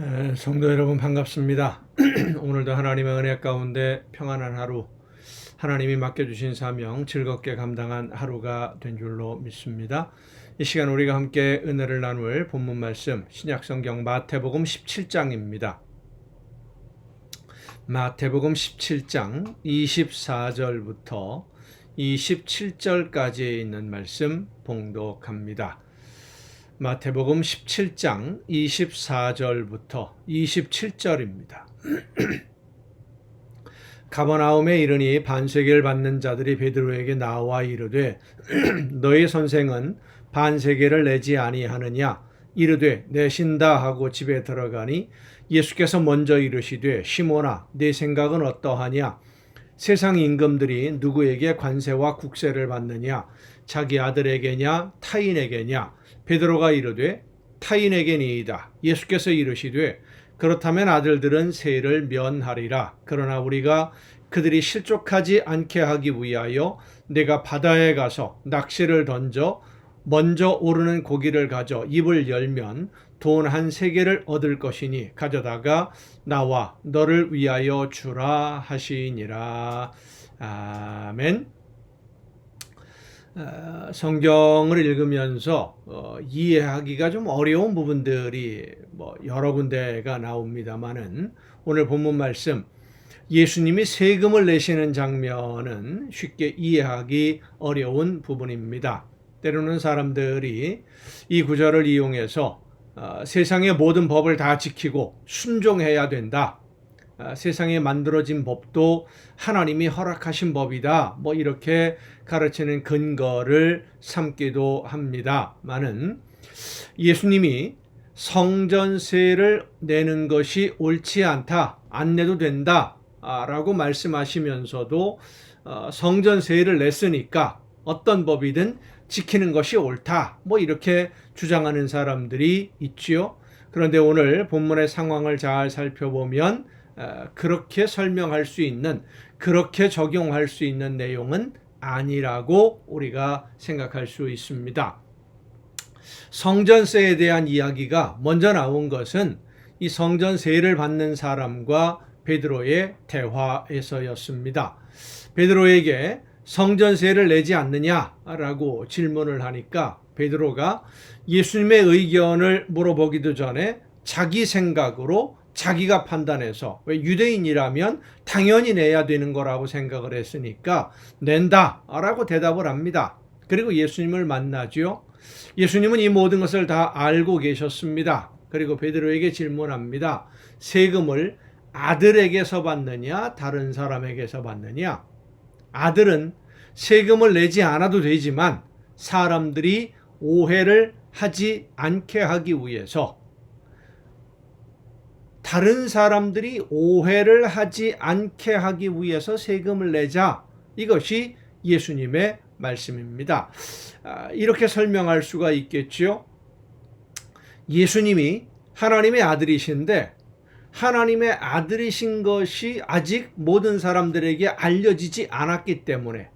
에, 성도 여러분 반갑습니다. 오늘도 하나님의 은혜 가운데 평안한 하루, 하나님이 맡겨주신 사명 즐겁게 감당한 하루가 된 줄로 믿습니다. 이 시간 우리가 함께 은혜를 나눌 본문 말씀 신약성경 마태복음 17장입니다. 마태복음 17장 24절부터 27절까지 있는 말씀 봉독합니다. 마태복음 17장 24절부터 27절입니다. 가버나움에 이르니 반세계를 받는 자들이 베드로에게 나와 이르되 너희 선생은 반세계를 내지 아니하느냐? 이르되 내신다 하고 집에 들어가니 예수께서 먼저 이르시되 시몬아 내 생각은 어떠하냐? 세상 임금들이 누구에게 관세와 국세를 받느냐? 자기 아들에게냐? 타인에게냐 베드로가 이르되 타인에게니이다 예수께서 이르시되 그렇다면 아들들은 세를 면하리라 그러나 우리가 그들이 실족하지 않게 하기 위하여 내가 바다에 가서 낚시를 던져 먼저 오르는 고기를 가져 입을 열면 돈 한 세 개를 얻을 것이니 가져다가 나와 너를 위하여 주라 하시니라. 아멘. 어, 성경을 읽으면서 어, 이해하기가 좀 어려운 부분들이 뭐 여러 군데가 나옵니다만은 오늘 본문 말씀 예수님이 세금을 내시는 장면은 쉽게 이해하기 어려운 부분입니다. 때로는 사람들이 이 구절을 이용해서 어, 세상의 모든 법을 다 지키고 순종해야 된다. 어, 세상에 만들어진 법도 하나님이 허락하신 법이다. 뭐 이렇게 가르치는 근거를 삼기도 합니다. 많은 예수님이 성전세를 내는 것이 옳지 않다. 안 내도 된다. 아, 라고 말씀하시면서도 어, 성전세를 냈으니까 어떤 법이든 지키는 것이 옳다. 뭐 이렇게 주장하는 사람들이 있지요. 그런데 오늘 본문의 상황을 잘 살펴보면 어, 그렇게 설명할 수 있는 그렇게 적용할 수 있는 내용은 아니라고 우리가 생각할 수 있습니다. 성전세에 대한 이야기가 먼저 나온 것은 이 성전세를 받는 사람과 베드로의 대화에서였습니다. 베드로에게 성전세를 내지 않느냐라고 질문을 하니까 베드로가 예수님의 의견을 물어보기도 전에 자기 생각으로 자기가 판단해서 왜 유대인이라면 당연히 내야 되는 거라고 생각을 했으니까 낸다라고 대답을 합니다. 그리고 예수님을 만나죠. 예수님은 이 모든 것을 다 알고 계셨습니다. 그리고 베드로에게 질문합니다. 세금을 아들에게서 받느냐 다른 사람에게서 받느냐? 아들은 세금을 내지 않아도 되지만 사람들이 오해를 하지 않게 하기 위해서 다른 사람들이 오해를 하지 않게 하기 위해서 세금을 내자. 이것이 예수님의 말씀입니다. 아, 이렇게 설명할 수가 있겠지요. 예수님이 하나님의 아들이신데 하나님의 아들이신 것이 아직 모든 사람들에게 알려지지 않았기 때문에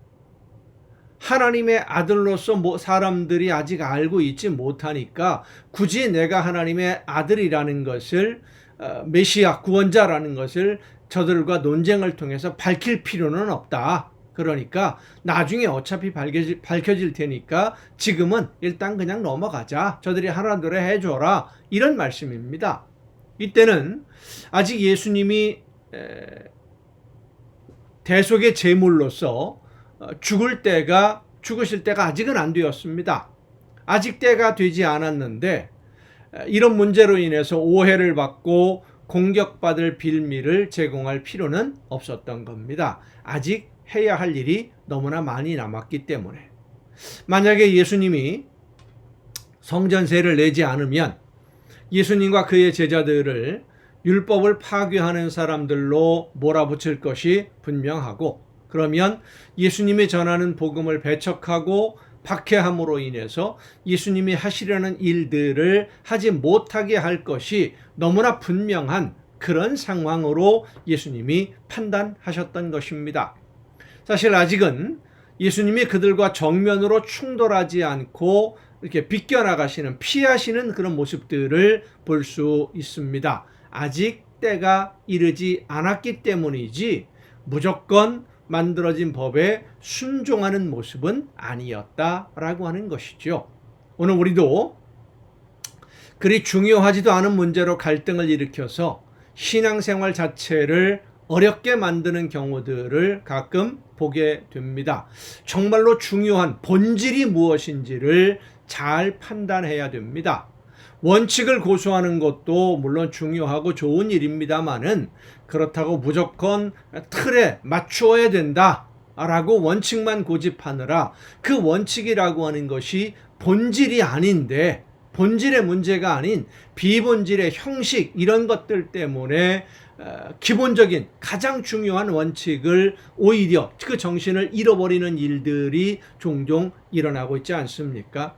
하나님의 아들로서 뭐 사람들이 아직 알고 있지 못하니까 굳이 내가 하나님의 아들이라는 것을 어, 메시아 구원자라는 것을 저들과 논쟁을 통해서 밝힐 필요는 없다. 그러니까 나중에 어차피 밝혀질, 밝혀질 테니까 지금은 일단 그냥 넘어가자. 저들이 하나 노래 해줘라. 이런 말씀입니다. 이때는 아직 예수님이 대속의 제물로서 어, 죽을 때가 죽으실 때가 아직은 안 되었습니다. 아직 때가 되지 않았는데 이런 문제로 인해서 오해를 받고 공격받을 빌미를 제공할 필요는 없었던 겁니다. 아직 해야 할 일이 너무나 많이 남았기 때문에. 만약에 예수님이 성전세를 내지 않으면 예수님과 그의 제자들을 율법을 파괴하는 사람들로 몰아붙일 것이 분명하고 그러면 예수님이 전하는 복음을 배척하고 박해함으로 인해서 예수님이 하시려는 일들을 하지 못하게 할 것이 너무나 분명한 그런 상황으로 예수님이 판단하셨던 것입니다. 사실 아직은 예수님이 그들과 정면으로 충돌하지 않고 이렇게 비껴나가시는 피하시는 그런 모습들을 볼 수 있습니다. 아직 때가 이르지 않았기 때문이지 무조건 만들어진 법에 순종하는 모습은 아니었다라고 하는 것이죠. 오늘 우리도 그리 중요하지도 않은 문제로 갈등을 일으켜서 신앙생활 자체를 어렵게 만드는 경우들을 가끔 보게 됩니다. 정말로 중요한 본질이 무엇인지를 잘 판단해야 됩니다. 원칙을 고수하는 것도 물론 중요하고 좋은 일입니다만은 그렇다고 무조건 틀에 맞추어야 된다. 라고 원칙만 고집하느라 그 원칙이라고 하는 것이 본질이 아닌데 본질의 문제가 아닌 비본질의 형식 이런 것들 때문에 어, 기본적인 가장 중요한 원칙을 오히려 그 정신을 잃어버리는 일들이 종종 일어나고 있지 않습니까?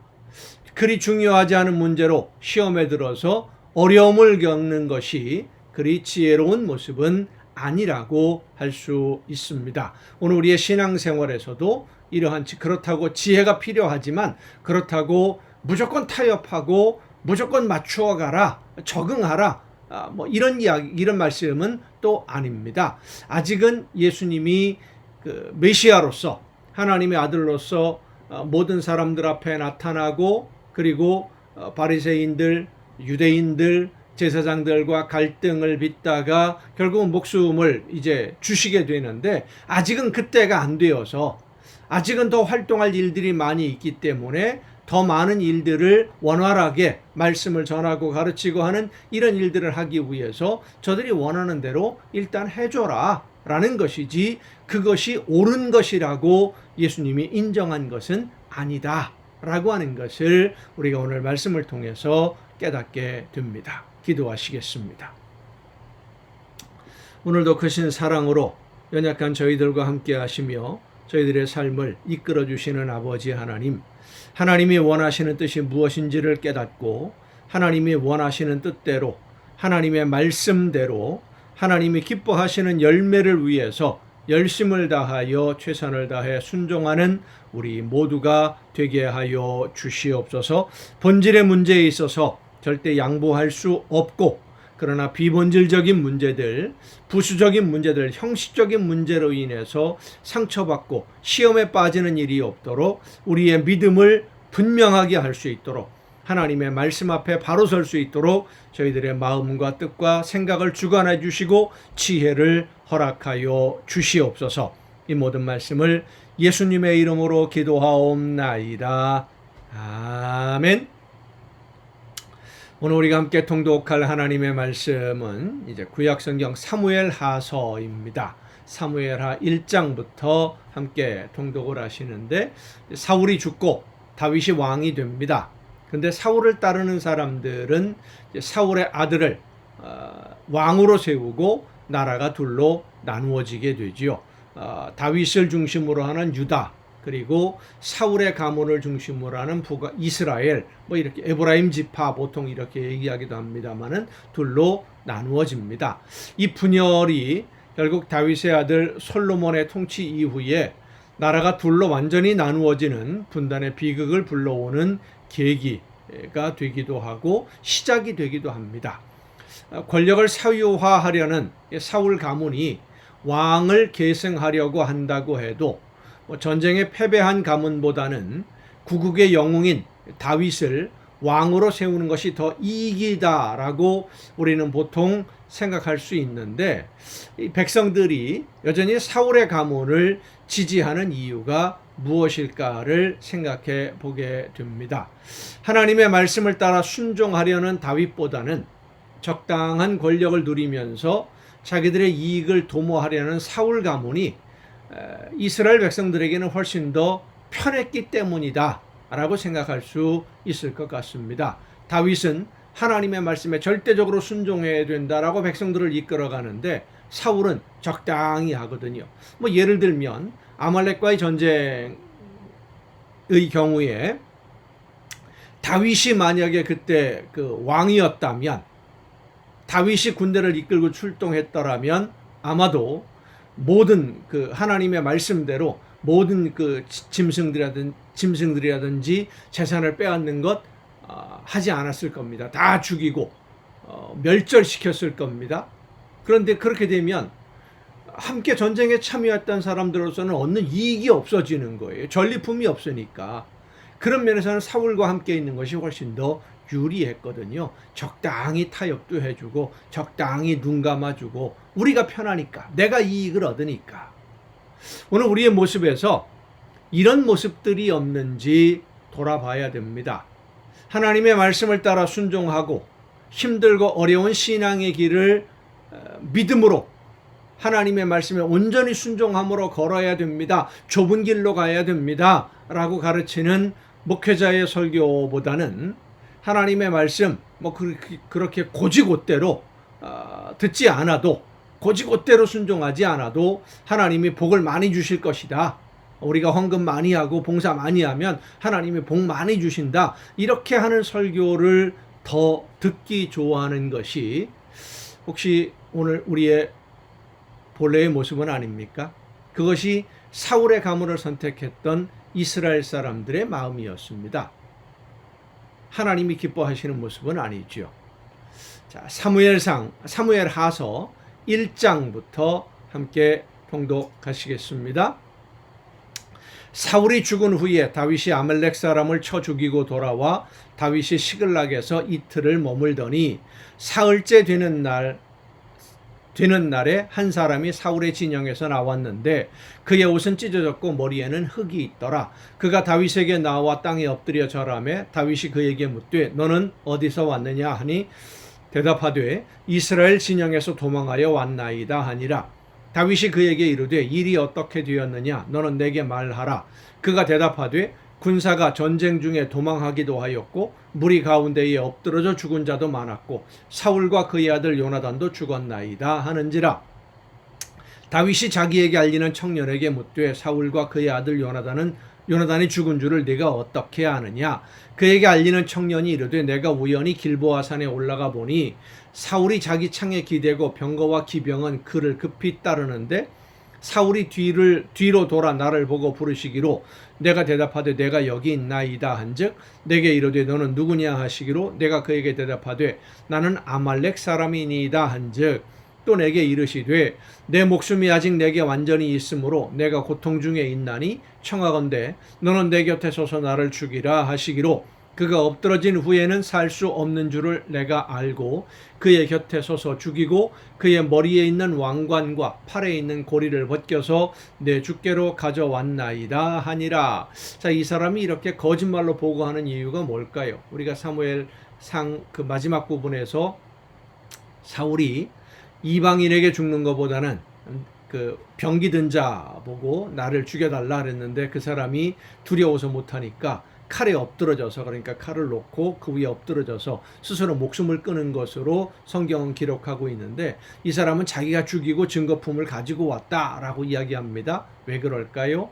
그리 중요하지 않은 문제로 시험에 들어서 어려움을 겪는 것이 그리 지혜로운 모습은 아니라고 할 수 있습니다. 오늘 우리의 신앙생활에서도 이러한 그렇다고 지혜가 필요하지만 그렇다고 무조건 타협하고 무조건 맞추어 가라 적응하라 아, 뭐 이런 이야기 이런 말씀은 또 아닙니다. 아직은 예수님이 그 메시아로서 하나님의 아들로서 어, 모든 사람들 앞에 나타나고 그리고 어, 바리새인들 유대인들 제사장들과 갈등을 빚다가 결국은 목숨을 이제 주시게 되는데 아직은 그때가 안 되어서 아직은 더 활동할 일들이 많이 있기 때문에 더 많은 일들을 원활하게 말씀을 전하고 가르치고 하는 이런 일들을 하기 위해서 저들이 원하는 대로 일단 해줘라 라는 것이지 그것이 옳은 것이라고 예수님이 인정한 것은 아니다 라고 하는 것을 우리가 오늘 말씀을 통해서 깨닫게 됩니다. 기도하시겠습니다. 오늘도 크신 사랑으로 연약한 저희들과 함께 하시며 저희들의 삶을 이끌어 주시는 아버지 하나님, 하나님이 원하시는 뜻이 무엇인지를 깨닫고 하나님이 원하시는 뜻대로 하나님의 말씀대로 하나님이 기뻐하시는 열매를 위해서 열심을 다하여 최선을 다해 순종하는 우리 모두가 되게 하여 주시옵소서. 본질의 문제에 있어서 절대 양보할 수 없고 그러나 비본질적인 문제들, 부수적인 문제들, 형식적인 문제로 인해서 상처받고 시험에 빠지는 일이 없도록 우리의 믿음을 분명하게 할 수 있도록 하나님의 말씀 앞에 바로 설 수 있도록 저희들의 마음과 뜻과 생각을 주관해 주시고 지혜를 허락하여 주시옵소서. 이 모든 말씀을 예수님의 이름으로 기도하옵나이다. 아멘. 오늘 우리가 함께 통독할 하나님의 말씀은 이제 구약 성경 사무엘 하서입니다. 사무엘하 1장부터 함께 통독을 하시는데 사울이 죽고 다윗이 왕이 됩니다. 근데 사울을 따르는 사람들은 사울의 아들을 어, 왕으로 세우고 나라가 둘로 나누어지게 되지요. 어, 다윗을 중심으로 하는 유다 그리고 사울의 가문을 중심으로 하는 북 이스라엘 뭐 이렇게 에브라임 지파 보통 이렇게 얘기하기도 합니다만은 둘로 나누어집니다. 이 분열이 결국 다윗의 아들 솔로몬의 통치 이후에 나라가 둘로 완전히 나누어지는 분단의 비극을 불러오는 계기가 되기도 하고 시작이 되기도 합니다. 권력을 사유화하려는 사울 가문이 왕을 계승하려고 한다고 해도 뭐 전쟁에 패배한 가문보다는 구국의 영웅인 다윗을 왕으로 세우는 것이 더 이익이다라고 우리는 보통 생각할 수 있는데 백성들이 여전히 사울의 가문을 지지하는 이유가 무엇일까를 생각해 보게 됩니다. 하나님의 말씀을 따라 순종하려는 다윗보다는 적당한 권력을 누리면서 자기들의 이익을 도모하려는 사울 가문이 이스라엘 백성들에게는 훨씬 더 편했기 때문이다. 라고 생각할 수 있을 것 같습니다. 다윗은 하나님의 말씀에 절대적으로 순종해야 된다라고 백성들을 이끌어 가는데 사울은 적당히 하거든요. 뭐 예를 들면 아말렉과의 전쟁의 경우에 다윗이 만약에 그때 그 왕이었다면 다윗이 군대를 이끌고 출동했더라면 아마도 모든 그 하나님의 말씀대로 모든 그 지- 짐승들이라든 짐승들이라든지 재산을 빼앗는 것 아, 하지 않았을 겁니다. 다 죽이고 어, 멸절시켰을 겁니다. 그런데 그렇게 되면 함께 전쟁에 참여했던 사람들로서는 얻는 이익이 없어지는 거예요. 전리품이 없으니까. 그런 면에서는 사울과 함께 있는 것이 훨씬 더 유리했거든요. 적당히 타협도 해주고, 적당히 눈 감아주고, 우리가 편하니까, 내가 이익을 얻으니까. 오늘 우리의 모습에서 이런 모습들이 없는지 돌아봐야 됩니다. 하나님의 말씀을 따라 순종하고 힘들고 어려운 신앙의 길을 어, 믿음으로 하나님의 말씀에 온전히 순종함으로 걸어야 됩니다. 좁은 길로 가야 됩니다. 라고 가르치는 목회자의 설교보다는 하나님의 말씀 뭐 그렇게, 그렇게 고지곳대로 어, 듣지 않아도 고지곳대로 순종하지 않아도 하나님이 복을 많이 주실 것이다. 우리가 헌금 많이 하고 봉사 많이 하면 하나님이 복 많이 주신다. 이렇게 하는 설교를 더 듣기 좋아하는 것이 혹시 오늘 우리의 본래의 모습은 아닙니까? 그것이 사울의 가문을 선택했던 이스라엘 사람들의 마음이었습니다. 하나님이 기뻐하시는 모습은 아니죠. 자, 사무엘상 사무엘 하서 1장부터 함께 통독하시겠습니다. 사울이 죽은 후에 다윗이 아말렉 사람을 쳐 죽이고 돌아와 다윗이 시글락에서 이틀을 머물더니 사흘째 되는 날 되는 날에 한 사람이 사울의 진영에서 나왔는데 그의 옷은 찢어졌고 머리에는 흙이 있더라. 그가 다윗에게 나와 땅에 엎드려 절하며 다윗이 그에게 묻되 너는 어디서 왔느냐 하니 대답하되 이스라엘 진영에서 도망하여 왔나이다 하니라. 다윗이 그에게 이르되 일이 어떻게 되었느냐 너는 내게 말하라. 그가 대답하되 군사가 전쟁 중에 도망하기도 하였고 무리 가운데에 엎드러져 죽은 자도 많았고 사울과 그의 아들 요나단도 죽었나이다 하는지라. 다윗이 자기에게 알리는 청년에게 묻되 사울과 그의 아들 요나단은 요나단이 죽은 줄을 네가 어떻게 아느냐? 그에게 알리는 청년이 이르되 내가 우연히 길보아 산에 올라가 보니 사울이 자기 창에 기대고 병거와 기병은 그를 급히 따르는데 사울이 뒤를 뒤로 돌아 나를 보고 부르시기로 내가 대답하되 내가 여기 있나이다 한즉 내게 이르되 너는 누구냐 하시기로 내가 그에게 대답하되 나는 아말렉 사람이니이다 한즉 또 내게 이르시되 내 목숨이 아직 내게 완전히 있으므로 내가 고통 중에 있나니 청하건대 너는 내 곁에 서서 나를 죽이라 하시기로 그가 엎드러진 후에는 살 수 없는 줄을 내가 알고 그의 곁에 서서 죽이고 그의 머리에 있는 왕관과 팔에 있는 고리를 벗겨서 내 주께로 가져왔나이다 하니라. 자, 이 사람이 이렇게 거짓말로 보고하는 이유가 뭘까요? 우리가 사무엘 상 그 마지막 부분에서 사울이 이방인에게 죽는 것보다는 그 병기 든자 보고 나를 죽여달라 그랬는데 그 사람이 두려워서 못하니까 칼에 엎드러져서 그러니까 칼을 놓고 그 위에 엎드러져서 스스로 목숨을 끊은 것으로 성경은 기록하고 있는데 이 사람은 자기가 죽이고 증거품을 가지고 왔다라고 이야기합니다. 왜 그럴까요?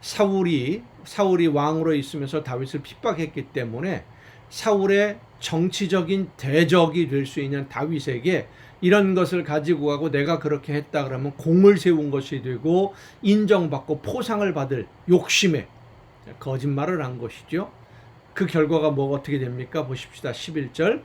사울이 사울이 왕으로 있으면서 다윗을 핍박했기 때문에 사울의 정치적인 대적이 될 수 있는 다윗에게 이런 것을 가지고 가고 내가 그렇게 했다 그러면 공을 세운 것이 되고 인정받고 포상을 받을 욕심에 거짓말을 한 것이죠. 그 결과가 뭐가 어떻게 됩니까? 보십시다. 11절.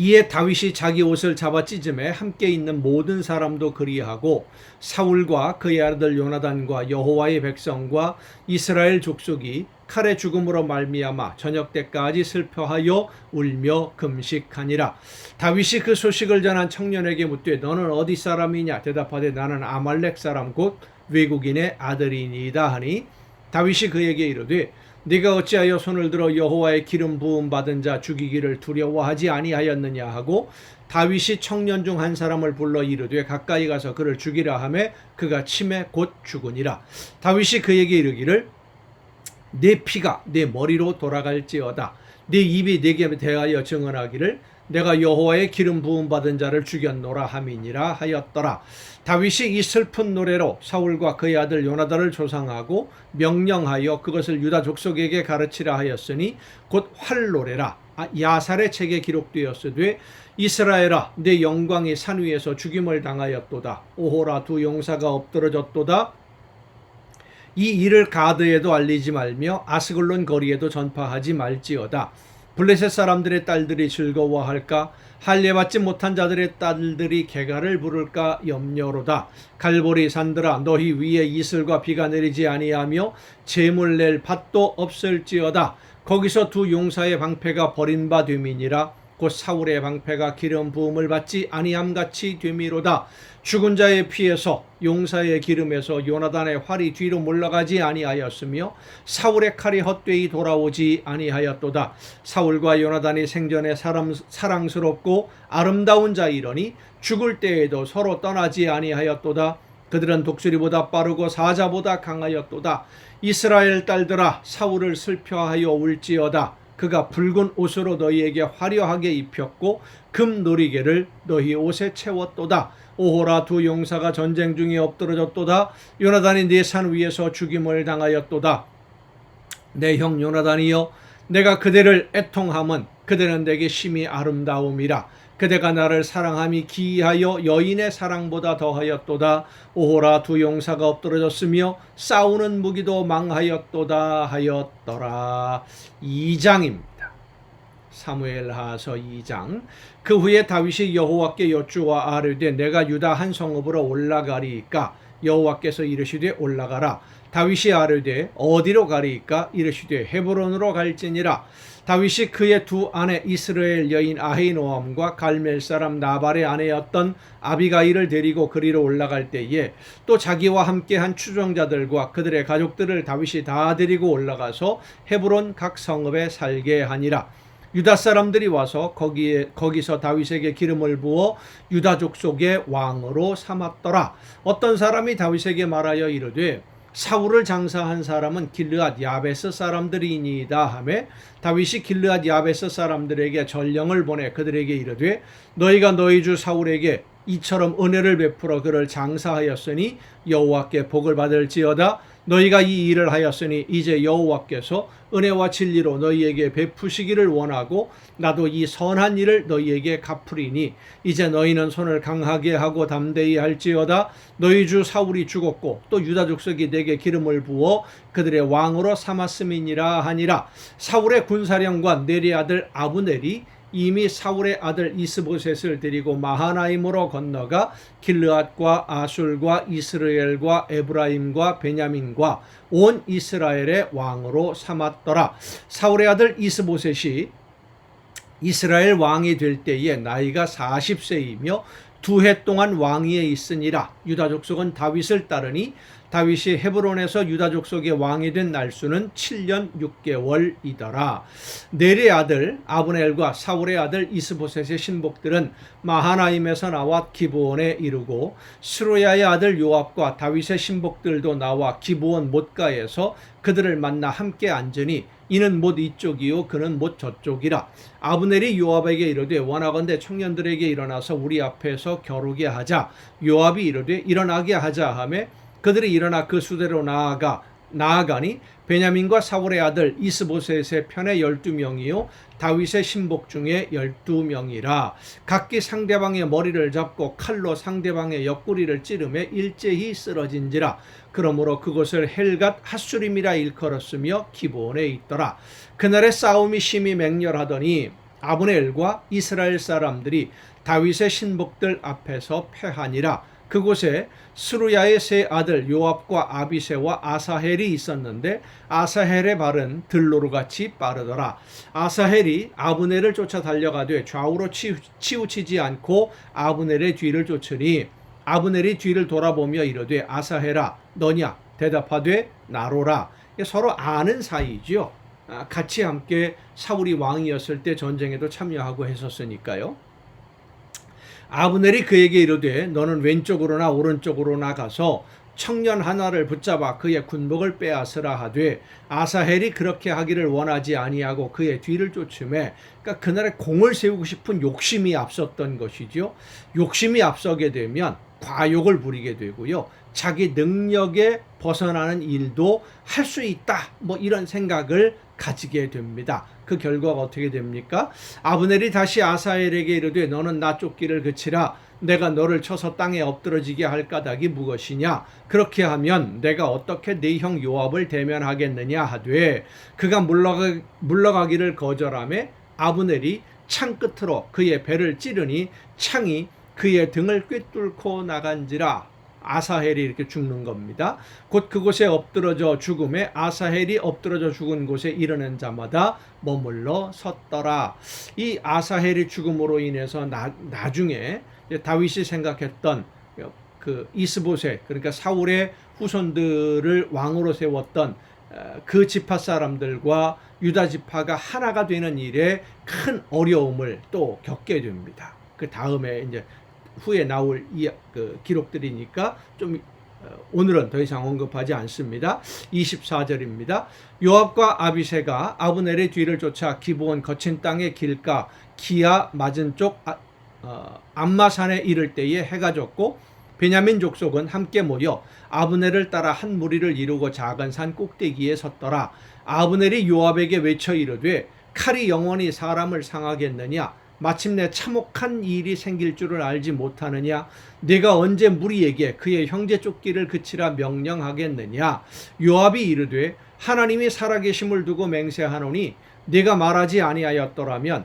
이에 다윗이 자기 옷을 잡아 찢음에 함께 있는 모든 사람도 그리하고 사울과 그의 아들 요나단과 여호와의 백성과 이스라엘 족속이 칼의 죽음으로 말미암아 저녁 때까지 슬퍼하여 울며 금식하니라 다윗이 그 소식을 전한 청년에게 묻되 너는 어디 사람이냐 대답하되 나는 아말렉 사람 곧 외국인의 아들이니이다 하니 다윗이 그에게 이르되 네가 어찌하여 손을 들어 여호와의 기름 부음 받은 자 죽이기를 두려워하지 아니하였느냐 하고 다윗이 청년 중 한 사람을 불러 이르되 가까이 가서 그를 죽이라 하매 그가 침에 곧 죽으니라. 다윗이 그에게 이르기를 내 피가 내 머리로 돌아갈지어다. 내 입이 내게 대하여 증언하기를 내가 여호와의 기름 부음 받은 자를 죽였노라 함이니라 하였더라. 다윗이 이 슬픈 노래로 사울과 그의 아들 요나단을 조상하고 명령하여 그것을 유다 족속에게 가르치라 하였으니 곧 활노래라. 아, 야살의 책에 기록되었으되 이스라엘아 내 영광이 산 위에서 죽임을 당하였도다. 오호라 두 용사가 엎드러졌도다. 이 일을 가드에도 알리지 말며 아스글론 거리에도 전파하지 말지어다. 블레셋 사람들의 딸들이 즐거워할까? 할례받지 못한 자들의 딸들이 개가를 부를까 염려로다. 갈보리 산들아 너희 위에 이슬과 비가 내리지 아니하며 재물 낼 밭도 없을지어다. 거기서 두 용사의 방패가 버린 바 되민이라 곧 사울의 방패가 기름 부음을 받지 아니함 같이 되미로다. 죽은 자의 피에서 용사의 기름에서 요나단의 활이 뒤로 물러가지 아니하였으며 사울의 칼이 헛되이 돌아오지 아니하였도다. 사울과 요나단이 생전에 사람, 사랑스럽고 아름다운 자이러니 죽을 때에도 서로 떠나지 아니하였도다. 그들은 독수리보다 빠르고 사자보다 강하였도다. 이스라엘 딸들아 사울을 슬퍼하여 울지어다. 그가 붉은 옷으로 너희에게 화려하게 입혔고 금 놀이개를 너희 옷에 채웠도다. 오호라 두 용사가 전쟁 중에 엎드러졌도다. 요나단이 네 산 위에서 죽임을 당하였도다. 내 형 요나단이여 내가 그대를 애통함은 그대는 내게 심히 아름다움이라 그대가 나를 사랑함이 기이하여 여인의 사랑보다 더하였도다 오호라 두 용사가 엎드러졌으며 싸우는 무기도 망하였도다 하였더라 2장입니다. 사무엘하서 2장. 그 후에 다윗이 여호와께 여쭈어 아뢰되 내가 유다 한 성읍으로 올라가리이까? 여호와께서 이르시되 올라가라. 다윗이 아뢰되 어디로 가리이까? 이르시되 헤브론으로 갈지니라. 다윗이 그의 두 아내 이스라엘 여인 아히노암과 갈멜 사람 나발의 아내였던 아비가일을 데리고 그리로 올라갈 때에 또 자기와 함께 한 추종자들과 그들의 가족들을 다윗이 다 데리고 올라가서 헤브론 각 성읍에 살게 하니라 유다 사람들이 와서 거기에 거기서 다윗에게 기름을 부어 유다족 속의 왕으로 삼았더라. 어떤 사람이 다윗에게 말하여 이르되 사울을 장사한 사람은 길르앗 야베스 사람들이니이다 하매 다윗이 길르앗 야베스 사람들에게 전령을 보내 그들에게 이르되 너희가 너희 주 사울에게 이처럼 은혜를 베풀어 그를 장사하였으니 여호와께 복을 받을지어다 너희가 이 일을 하였으니 이제 여호와께서 은혜와 진리로 너희에게 베푸시기를 원하고 나도 이 선한 일을 너희에게 갚으리니 이제 너희는 손을 강하게 하고 담대히 할지어다. 너희 주 사울이 죽었고 또 유다 족속이 내게 기름을 부어 그들의 왕으로 삼았음이니라 하니라. 사울의 군사령관 네리 아들 아브넬이 이미 사울의 아들 이스보셋을 데리고 마하나임으로 건너가 길르앗과 아술과 이스라엘과 에브라임과 베냐민과 온 이스라엘의 왕으로 삼았더라. 사울의 아들 이스보셋이 이스라엘 왕이 될 때에 나이가 40세이며 두 해 동안 왕위에 있으니라 유다 족속은 다윗을 따르니 다윗이 헤브론에서 유다 족속의 왕이 된 날수는 7년 6개월이더라. 네리 아들 아브넬과 사울의 아들 이스보셋의 신복들은 마하나임에서 나와 기브온에 이르고 스로야의 아들 요압과 다윗의 신복들도 나와 기브온 못가에서 그들을 만나 함께 앉으니 이는 못 이쪽이요 그는 못 저쪽이라. 아브넬이 요압에게 이르되 원하건대 청년들에게 일어나서 우리 앞에서 겨루게 하자. 요압이 이르되 일어나게 하자 하매 그들이 일어나 그 수대로 나아가 나아가니 베냐민과 사울의 아들 이스보셋의 편에 열두 명이요 다윗의 신복 중에 열두 명이라. 각기 상대방의 머리를 잡고 칼로 상대방의 옆구리를 찌르매 일제히 쓰러진지라. 그러므로 그곳을 헬갓 핫수림이라 일컬었으며 기본에 있더라. 그날의 싸움이 심히 맹렬하더니 아브넬과 이스라엘 사람들이 다윗의 신복들 앞에서 패하니라 그곳에 스루야의 세 아들 요압과 아비세와 아사헬이 있었는데 아사헬의 발은 들로로 같이 빠르더라. 아사헬이 아브넬을 쫓아 달려가되 좌우로 치우치지 않고 아브넬의 뒤를 쫓으니 아브넬이 뒤를 돌아보며 이르되 아사헬아 너냐 대답하되 나로라. 서로 아는 사이지요. 아, 같이 함께 사울이 왕이었을 때 전쟁에도 참여하고 했었으니까요. 아브넬이 그에게 이르되 너는 왼쪽으로나 오른쪽으로 나 가서 청년 하나를 붙잡아 그의 군복을 빼앗으라 하되 아사헬이 그렇게 하기를 원하지 아니하고 그의 뒤를 쫓음에 그러니까 그날에 공을 세우고 싶은 욕심이 앞섰던 것이죠. 욕심이 앞서게 되면 과욕을 부리게 되고요. 자기 능력에 벗어나는 일도 할 수 있다. 뭐 이런 생각을 가지게 됩니다. 그 결과가 어떻게 됩니까? 아브넬이 다시 아사엘에게 이르되 너는 나 쫓기를 그치라 내가 너를 쳐서 땅에 엎드러지게 할 까닭이 무엇이냐 그렇게 하면 내가 어떻게 네 형 요압을 대면하겠느냐 하되 그가 물러가, 물러가기를 거절하며 아브넬이 창 끝으로 그의 배를 찌르니 창이 그의 등을 꿰뚫고 나간지라 아사헬이 이렇게 죽는 겁니다. 곧 그곳에 엎드러져 죽음에 아사헬이 엎드러져 죽은 곳에 이르는 자마다 머물러 섰더라. 이 아사헬이 죽음으로 인해서 나, 나중에 다윗이 생각했던 그 이스보셋 그러니까 사울의 후손들을 왕으로 세웠던 어, 그 지파 사람들과 유다 지파가 하나가 되는 일에 큰 어려움을 또 겪게 됩니다. 그 다음에 이제 후에 나올 이 그 기록들이니까 좀 어, 오늘은 더 이상 언급하지 않습니다. 24절입니다. 요압과 아비세가 아브넬의 뒤를 쫓아 기브온 거친 땅의 길가 기아 맞은 쪽 아, 어, 암마산에 이를 때에 해가 졌고 베냐민 족속은 함께 모여 아브넬을 따라 한 무리를 이루고 작은 산 꼭대기에 섰더라. 아브넬이 요압에게 외쳐 이르되 칼이 영원히 사람을 상하겠느냐 마침내 참혹한 일이 생길 줄을 알지 못하느냐? 내가 언제 무리에게 그의 형제 쫓기를 그치라 명령하겠느냐? 요압이 이르되 하나님이 살아계심을 두고 맹세하노니 내가 말하지 아니하였더라면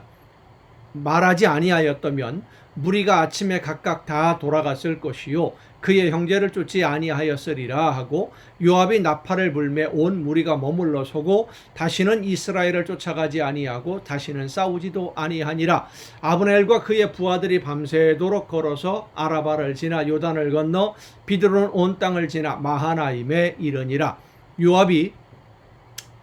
말하지 아니하였다면 무리가 아침에 각각 다 돌아갔을 것이요. 그의 형제를 쫓지 아니하였으리라 하고 요압이 나팔을 불매 온 무리가 머물러 서고 다시는 이스라엘을 쫓아가지 아니하고 다시는 싸우지도 아니하니라. 아브넬과 그의 부하들이 밤새도록 걸어서 아라바를 지나 요단을 건너 비드론 온 땅을 지나 마하나임에 이르니라. 요압이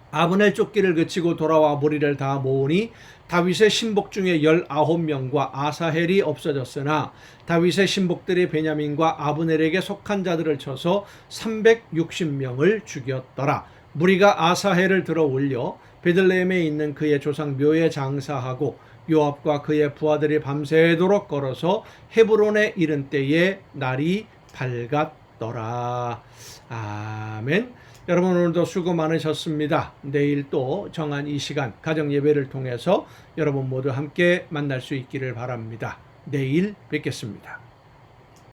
아브넬 쫓기를 그치고 돌아와 무리를 다 모으니 다윗의 신복 중에 열아홉 명과 아사헬이 없어졌으나 다윗의 신복들이 베냐민과 아브넬에게 속한 자들을 쳐서 360명을 죽였더라. 무리가 아사헬을 들어 올려 베들레헴에 있는 그의 조상 묘에 장사하고 요압과 그의 부하들이 밤새도록 걸어서 헤브론에 이른 때에 날이 밝았더라. 아멘. 여러분 오늘도 수고 많으셨습니다. 내일 또 정한 이 시간 가정 예배를 통해서 여러분 모두 함께 만날 수 있기를 바랍니다. 내일 뵙겠습니다.